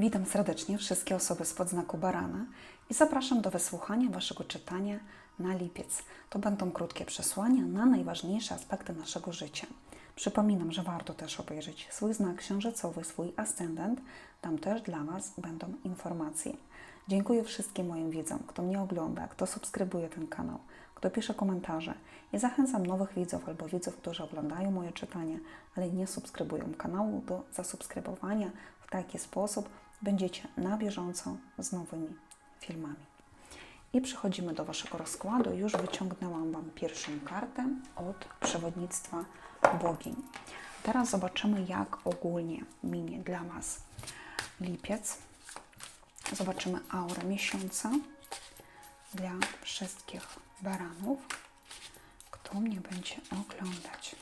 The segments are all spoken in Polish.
Witam serdecznie wszystkie osoby spod znaku barana i zapraszam do wysłuchania Waszego czytania na lipiec. To będą krótkie przesłania na najważniejsze aspekty naszego życia. Przypominam, że warto też obejrzeć swój znak księżycowy, swój ascendent. Tam też dla Was będą informacje. Dziękuję wszystkim moim widzom, kto mnie ogląda, kto subskrybuje ten kanał, kto pisze komentarze i zachęcam nowych widzów albo widzów, którzy oglądają moje czytania, ale nie subskrybują kanału do zasubskrybowania. W taki sposób będziecie na bieżąco z nowymi filmami. I przechodzimy do Waszego rozkładu. Już wyciągnęłam Wam pierwszą kartę od przewodnictwa bogiń. Teraz zobaczymy, jak ogólnie minie dla Was lipiec. Zobaczymy aurę miesiąca dla wszystkich baranów, kto mnie będzie oglądać.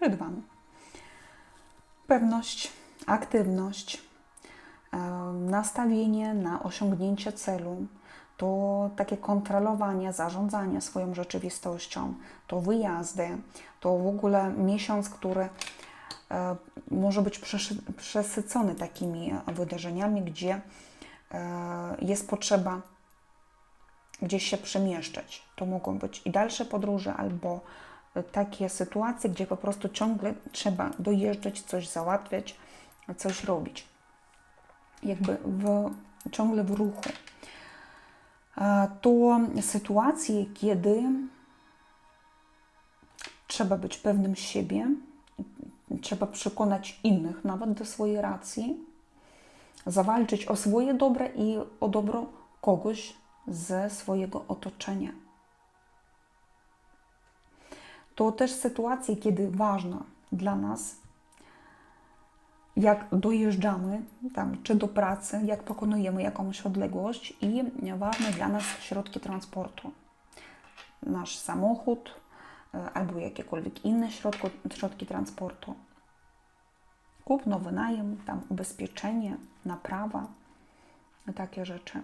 Rydwan. Pewność, aktywność, e, nastawienie na osiągnięcie celu, to takie kontrolowanie, zarządzanie swoją rzeczywistością, to wyjazdy, to w ogóle miesiąc, który e, może być przesycony takimi wydarzeniami, gdzie e, jest potrzeba gdzieś się przemieszczać. To mogą być i dalsze podróże, albo takie sytuacje, gdzie po prostu ciągle trzeba dojeżdżać, coś załatwiać, coś robić. Jakby w, ciągle w ruchu. To sytuacje, kiedy trzeba być pewnym siebie, trzeba przekonać innych nawet do swojej racji, zawalczyć o swoje dobre i o dobro kogoś ze swojego otoczenia. To też sytuacje, kiedy ważne dla nas, jak dojeżdżamy tam, czy do pracy, jak pokonujemy jakąś odległość i ważne dla nas środki transportu. Nasz samochód e, albo jakiekolwiek inne środki, środki transportu. Kupno, wynajem, tam ubezpieczenie, naprawa, takie rzeczy.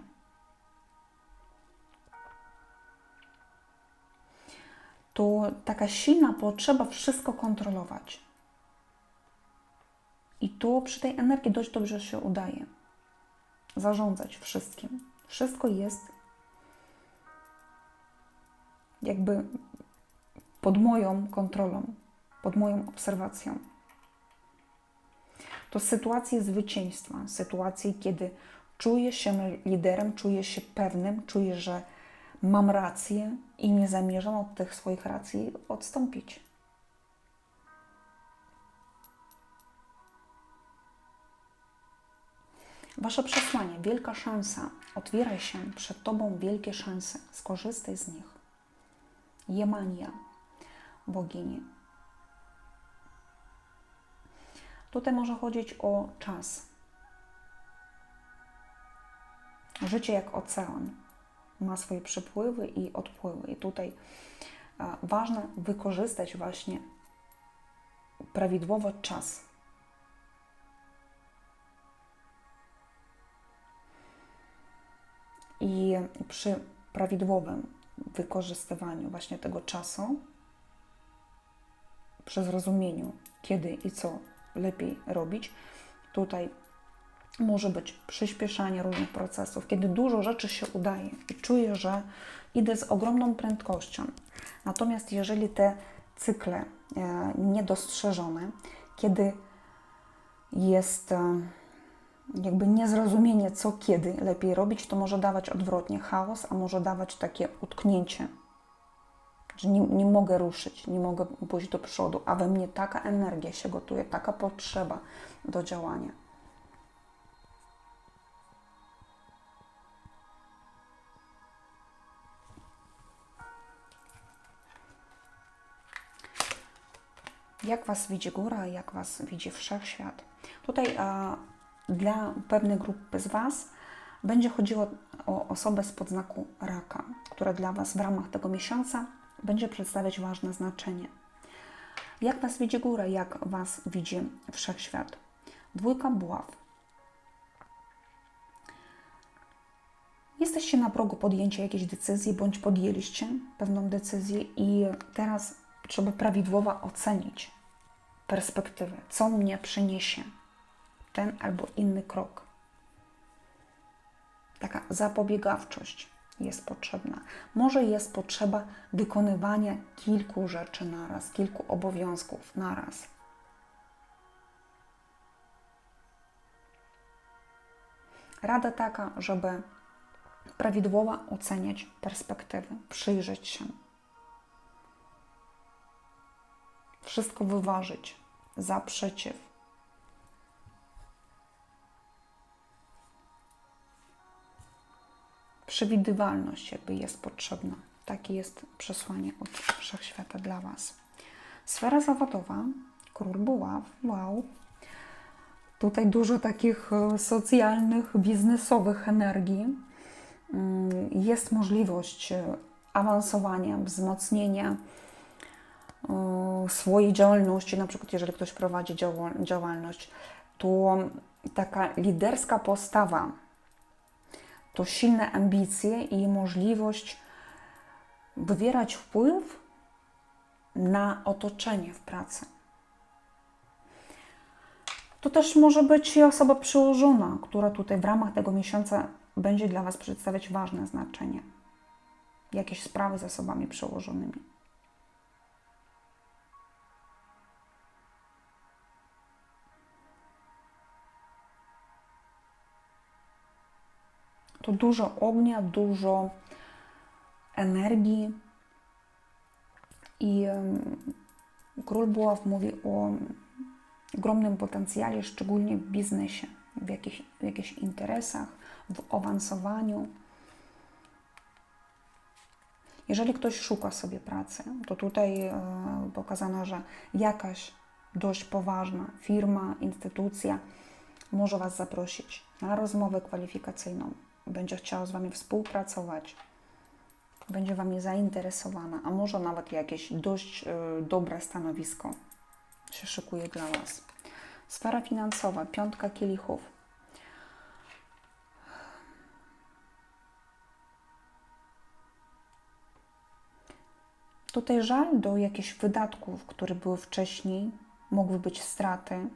To taka silna potrzeba wszystko kontrolować. I to przy tej energii dość dobrze się udaje. Zarządzać wszystkim. Wszystko jest jakby pod moją kontrolą, pod moją obserwacją. To sytuacje zwycięstwa, sytuacje, kiedy czuję się liderem, czuję się pewnym, czuję, że mam rację i nie zamierzam od tych swoich racji odstąpić. Wasze przesłanie, wielka szansa. Otwieraj się przed Tobą wielkie szanse. Skorzystaj z nich. Jemania, bogini. Tutaj może chodzić o czas. Życie jak ocean ma swoje przypływy i odpływy. I tutaj ważne wykorzystać właśnie prawidłowo czas. I przy prawidłowym wykorzystywaniu właśnie tego czasu, przy zrozumieniu, kiedy i co lepiej robić, tutaj może być przyspieszanie różnych procesów, kiedy dużo rzeczy się udaje i czuję, że idę z ogromną prędkością. Natomiast jeżeli te cykle e, niedostrzeżone, kiedy jest e, jakby niezrozumienie, co kiedy lepiej robić, to może dawać odwrotnie chaos, a może dawać takie utknięcie, że nie, nie mogę ruszyć, nie mogę pójść do przodu, a we mnie taka energia się gotuje, taka potrzeba do działania. Jak Was widzi góra, jak Was widzi wszechświat. Tutaj a, dla pewnej grupy z Was będzie chodziło o osobę z podznaku raka, która dla Was w ramach tego miesiąca będzie przedstawiać ważne znaczenie. Jak Was widzi góra, jak Was widzi wszechświat. Dwójka buław. Jesteście na progu podjęcia jakiejś decyzji, bądź podjęliście pewną decyzję, i teraz trzeba prawidłowo ocenić perspektywę, co mnie przyniesie ten albo inny krok. Taka zapobiegawczość jest potrzebna. Może jest potrzeba wykonywania kilku rzeczy naraz, kilku obowiązków naraz. Rada taka, żeby prawidłowo oceniać perspektywy, przyjrzeć się. Wszystko wyważyć za przeciw. Przewidywalność jakby jest potrzebna. Takie jest przesłanie od Wszechświata dla Was. Sfera zawodowa, król buław, wow, Tutaj dużo takich e, socjalnych, biznesowych energii. Mm, jest możliwość e, awansowania, wzmocnienia swojej działalności, na przykład jeżeli ktoś prowadzi działalność, to taka liderska postawa, to silne ambicje i możliwość wywierać wpływ na otoczenie w pracy. To też może być osoba przyłożona, która tutaj w ramach tego miesiąca będzie dla Was przedstawiać ważne znaczenie. Jakieś sprawy z osobami przełożonymi. To dużo ognia, dużo energii i król Buław mówi o ogromnym potencjale, szczególnie w biznesie, w, jakich, w jakichś interesach, w awansowaniu. Jeżeli ktoś szuka sobie pracy, to tutaj e, pokazano, że jakaś dość poważna firma, instytucja może Was zaprosić na rozmowę kwalifikacyjną, będzie chciała z Wami współpracować, będzie Wami zainteresowana, a może nawet jakieś dość e, dobre stanowisko się szykuje dla Was. Sfera finansowa, piątka kielichów. Tutaj żal do jakichś wydatków, które były wcześniej, mogły być straty.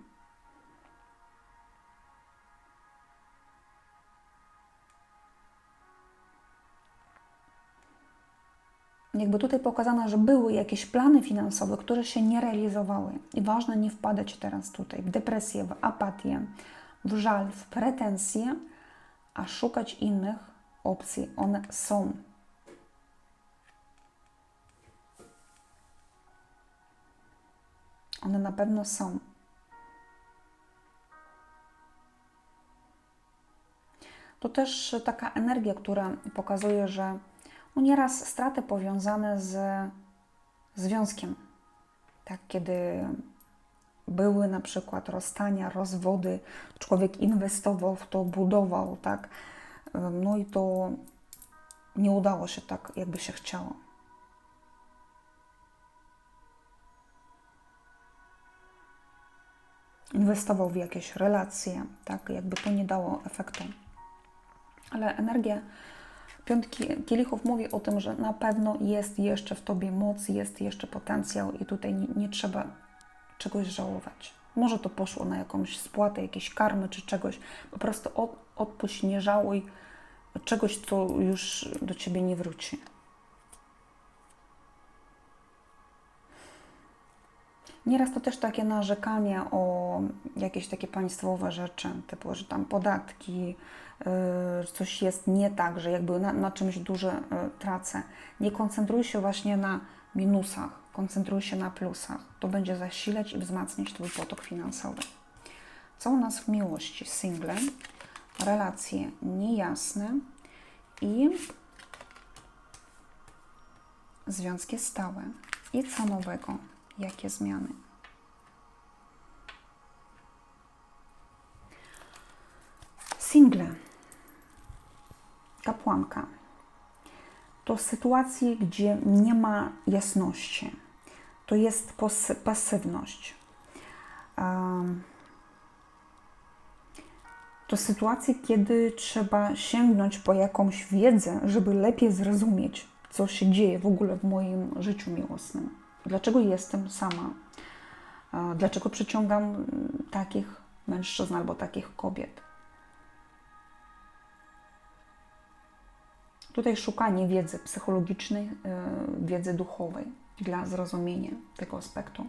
Jakby tutaj pokazano, że były jakieś plany finansowe, które się nie realizowały. I ważne nie wpadać teraz tutaj w depresję, w apatię, w żal, w pretensje, a szukać innych opcji. One są. One na pewno są. To też taka energia, która pokazuje, że nieraz straty powiązane z związkiem. Tak, kiedy były na przykład rozstania, rozwody, człowiek inwestował w to, budował, tak, no i to nie udało się tak, jakby się chciało. Inwestował w jakieś relacje, tak, jakby to nie dało efektu. Ale energia Piątki kielichów mówi o tym, że na pewno jest jeszcze w Tobie moc, jest jeszcze potencjał i tutaj nie, nie trzeba czegoś żałować. Może to poszło na jakąś spłatę, jakieś karmy czy czegoś. Po prostu od, odpuść, nie żałuj czegoś, co już do Ciebie nie wróci. Nieraz to też takie narzekanie o jakieś takie państwowe rzeczy, typu, że tam podatki, coś jest nie tak, że jakby na, na czymś duże yy, tracę. Nie koncentruj się właśnie na minusach, koncentruj się na plusach. To będzie zasilać i wzmacniać Twój potok finansowy. Co u nas w miłości? Single, relacje niejasne i związki stałe. I co nowego? Jakie zmiany? Single, kapłanka, to sytuacje, gdzie nie ma jasności. To jest pasywność. to sytuacje, kiedy trzeba sięgnąć po jakąś wiedzę, żeby lepiej zrozumieć, co się dzieje w ogóle w moim życiu miłosnym. Dlaczego jestem sama? A Dlaczego przyciągam takich mężczyzn albo takich kobiet? Tutaj szukanie wiedzy psychologicznej, y, wiedzy duchowej dla zrozumienia tego aspektu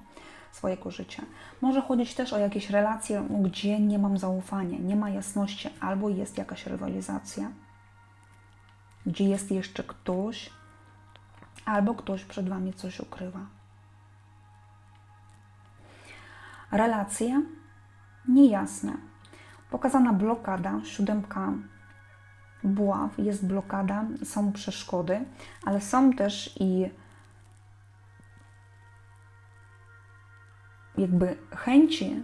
swojego życia. Może chodzić też o jakieś relacje, gdzie nie mam zaufania, nie ma jasności, albo jest jakaś rywalizacja, gdzie jest jeszcze ktoś, albo ktoś przed Wami coś ukrywa. Relacje niejasne. Pokazana blokada, siódemka buław, jest blokada, są przeszkody, ale są też i jakby chęci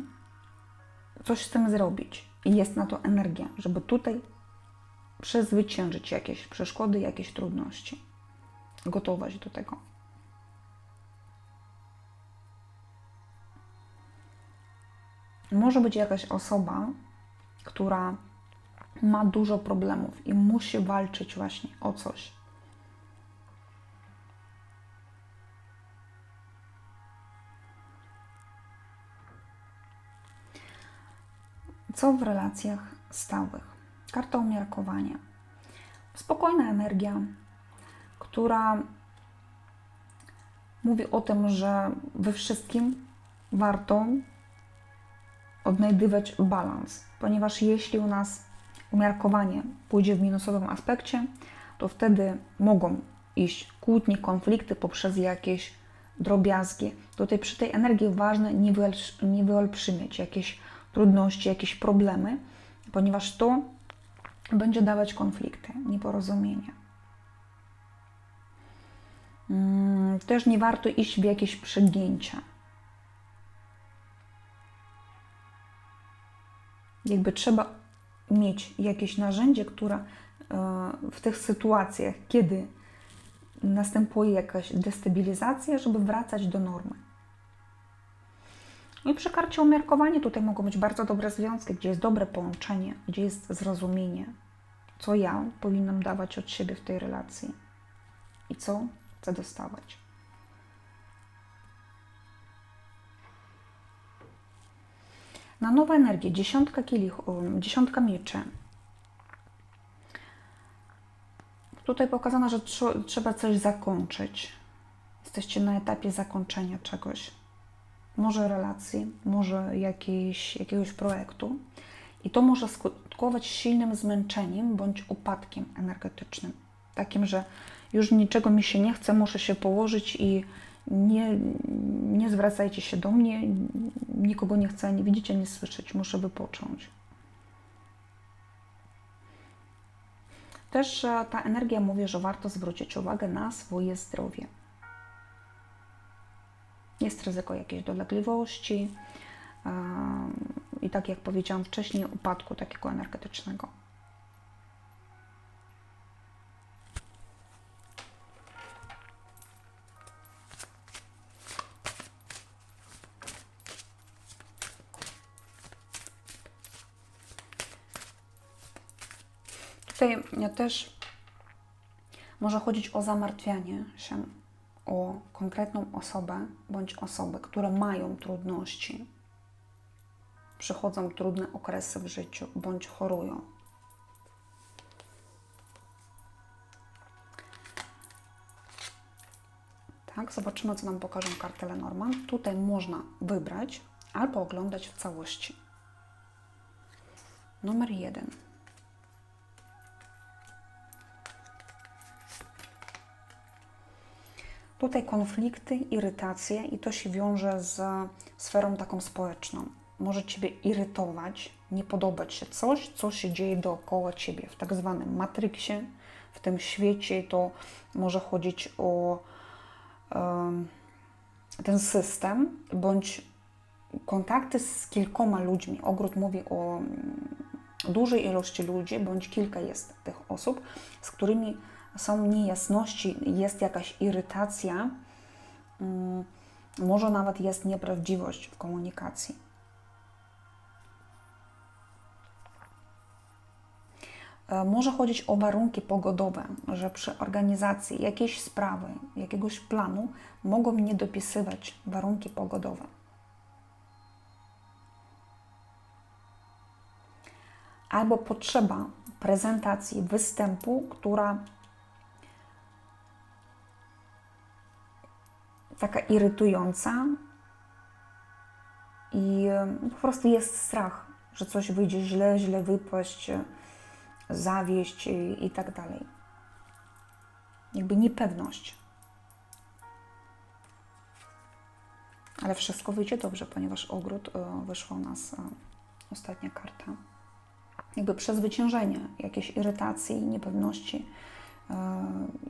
coś z tym zrobić. I jest na to energia, żeby tutaj przezwyciężyć jakieś przeszkody, jakieś trudności. Gotować do tego. Może być jakaś osoba, która ma dużo problemów i musi walczyć właśnie o coś. Co w relacjach stałych? Karta umiarkowania. Spokojna energia, która mówi o tym, że we wszystkim warto odnajdywać balans, ponieważ jeśli u nas umiarkowanie pójdzie w minusowym aspekcie, to wtedy mogą iść kłótnie, konflikty poprzez jakieś drobiazgi. Tutaj przy tej energii ważne nie, wyolbrz- nie wyolbrzymiać jakieś trudności, jakieś problemy, ponieważ to będzie dawać konflikty, nieporozumienia. Mm, Też nie warto iść w jakieś przegięcia. Jakby trzeba mieć jakieś narzędzie, które e, w tych sytuacjach, kiedy następuje jakaś destabilizacja, żeby wracać do normy. No i przy karcie umiarkowanie tutaj mogą być bardzo dobre związki, gdzie jest dobre połączenie, gdzie jest zrozumienie, co ja powinnam dawać od siebie w tej relacji i co chcę dostawać. Na nowe energie, dziesiątka kielichów, dziesiątka mieczy. Tutaj pokazano, że tr- trzeba coś zakończyć. Jesteście na etapie zakończenia czegoś. Może relacji, może jakiejś, jakiegoś projektu. I to może skutkować silnym zmęczeniem bądź upadkiem energetycznym. Takim, że już niczego mi się nie chce, muszę się położyć i nie, nie zwracajcie się do mnie, nikogo nie chcę, nie widzicie, nie słyszeć, muszę wypocząć. Też e, ta energia mówi, że warto zwrócić uwagę na swoje zdrowie. Jest ryzyko jakiejś dolegliwości em, i tak jak powiedziałam wcześniej, upadku takiego energetycznego. Tutaj też może chodzić o zamartwianie się o konkretną osobę bądź osoby, które mają trudności, przechodzą trudne okresy w życiu bądź chorują. Tak, zobaczymy, co nam pokażą karty Lenormand. Tutaj można wybrać albo oglądać w całości. Numer jeden. Tutaj konflikty, irytacje i to się wiąże z sferą taką społeczną. Może Ciebie irytować, nie podobać się coś, co się dzieje dookoła Ciebie w tak zwanym matryksie, w tym świecie. To może chodzić o ten system, bądź kontakty z kilkoma ludźmi. Ogród mówi o mm, dużej ilości ludzi, bądź kilka jest tych osób, z którymi są niejasności, jest jakaś irytacja, mm, może nawet jest nieprawdziwość w komunikacji. E, Może chodzić o warunki pogodowe, że przy organizacji jakiejś sprawy, jakiegoś planu mogą nie dopisywać warunki pogodowe. Albo potrzeba prezentacji, występu, która taka irytująca i e, po prostu jest strach, że coś wyjdzie źle, źle wypaść, e, zawieść i, i tak dalej. Jakby niepewność. Ale wszystko wyjdzie dobrze, ponieważ ogród e, wyszła u nas ostatnia karta. Jakby przezwyciężenie jakiejś irytacji, niepewności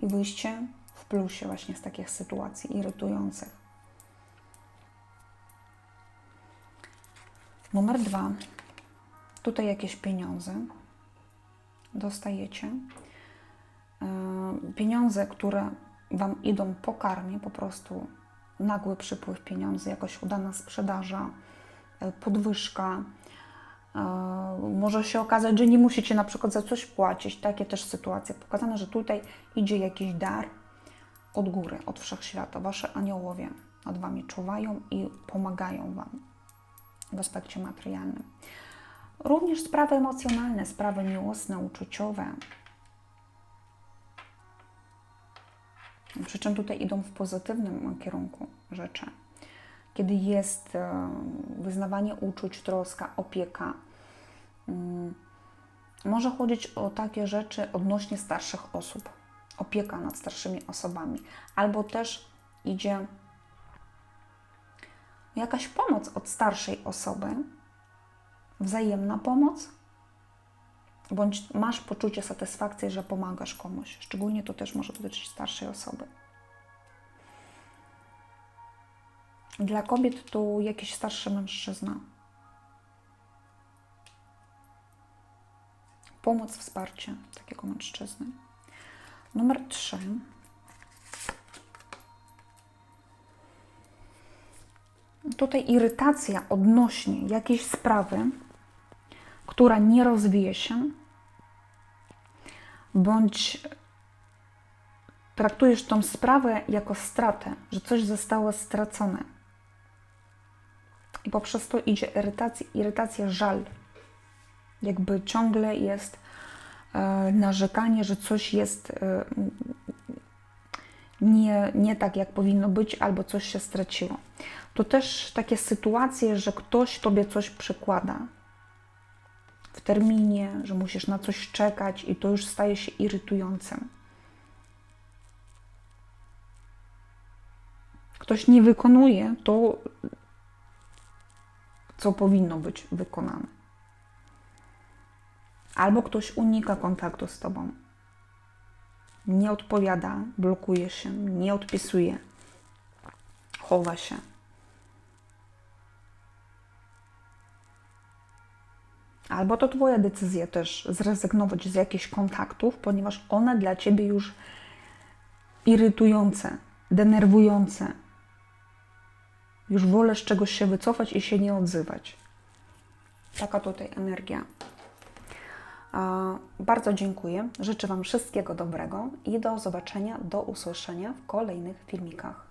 i wyjście w plusie właśnie z takich sytuacji irytujących. Numer dwa. Tutaj jakieś pieniądze dostajecie. E, Pieniądze, które Wam idą po karmie, po prostu nagły przypływ pieniędzy, jakaś udana sprzedaża, e, podwyżka. E, Może się okazać, że nie musicie na przykład za coś płacić. Takie też sytuacje pokazane, że tutaj idzie jakiś dar od góry, od wszechświata. Wasze aniołowie nad Wami czuwają i pomagają Wam w aspekcie materialnym. Również sprawy emocjonalne, sprawy miłosne, uczuciowe. Przy czym tutaj idą w pozytywnym kierunku rzeczy. Kiedy jest e, wyznawanie uczuć, troska, opieka. Mm, Może chodzić o takie rzeczy odnośnie starszych osób. Opieka nad starszymi osobami. Albo też idzie jakaś pomoc od starszej osoby, wzajemna pomoc, bądź masz poczucie satysfakcji, że pomagasz komuś. Szczególnie to też może dotyczyć starszej osoby. Dla kobiet to jakiś starszy mężczyzna. Pomoc, wsparcie takiego mężczyzny. Numer trzy. Tutaj irytacja odnośnie jakiejś sprawy, która nie rozwija się, bądź traktujesz tą sprawę jako stratę, że coś zostało stracone. I poprzez to idzie irytacja, irytacja żal. Jakby ciągle jest narzekanie, że coś jest e, nie, nie tak, jak powinno być, albo coś się straciło. To też takie sytuacje, że ktoś tobie coś przekłada w terminie, że musisz na coś czekać i to już staje się irytującym. Ktoś nie wykonuje to, co powinno być wykonane. Albo ktoś unika kontaktu z tobą. Nie odpowiada, blokuje się, nie odpisuje, chowa się. Albo to Twoja decyzja też zrezygnować z jakichś kontaktów, ponieważ one dla Ciebie już irytujące, denerwujące. Już wolę z czegoś się wycofać i się nie odzywać. Taka tutaj energia. Bardzo dziękuję. Życzę Wam wszystkiego dobrego i do zobaczenia, do usłyszenia w kolejnych filmikach.